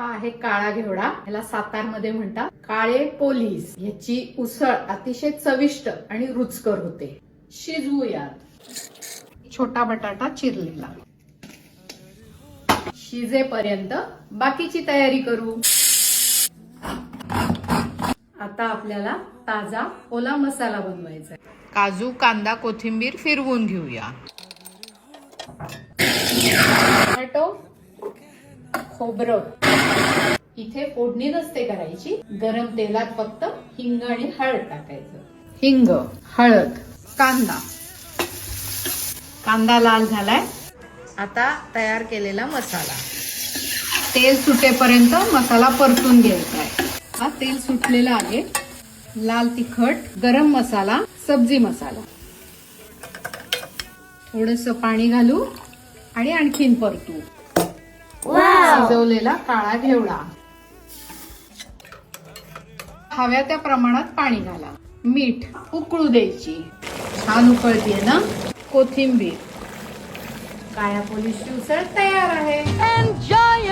हा आहे काळा घेवडा. याला सातारमध्ये म्हणतात. काळे पोलीस. ह्याची उसळ अतिशय चविष्ट आणि रुचकर होते. शिजवूयात. छोटा बटाटा चिरलेला. शिजेपर्यंत बाकीची तयारी करू. आता आपल्याला ताजा ओला मसाला बनवायचा आहे. काजू कांदा कोथिंबीर फिरवून घेऊया. टोमॅटो खोबरं. इथे फोडणी नसते करायची. गरम तेलात फक्त हिंग आणि हळद टाकायचं. हिंग हळद कांदा. कांदा लाल झालाय. आता तयार केलेला मसाला. तेल सुटेपर्यंत मसाला परतून घ्यायचा आहे. हा तेल सुटलेला आहे. लाल तिखट गरम मसाला सब्जी मसाला. थोडस पाणी घालू आणि आणखीन परतू. भाजवलेला काळा घेवडा. हव्या त्या प्रमाणात पाणी घाला. मीठ उकळू द्यायची. छान उकळतीये ना? कोथिंबीर. काया पोलीस शिवसळ तयार आहे. एन्जॉय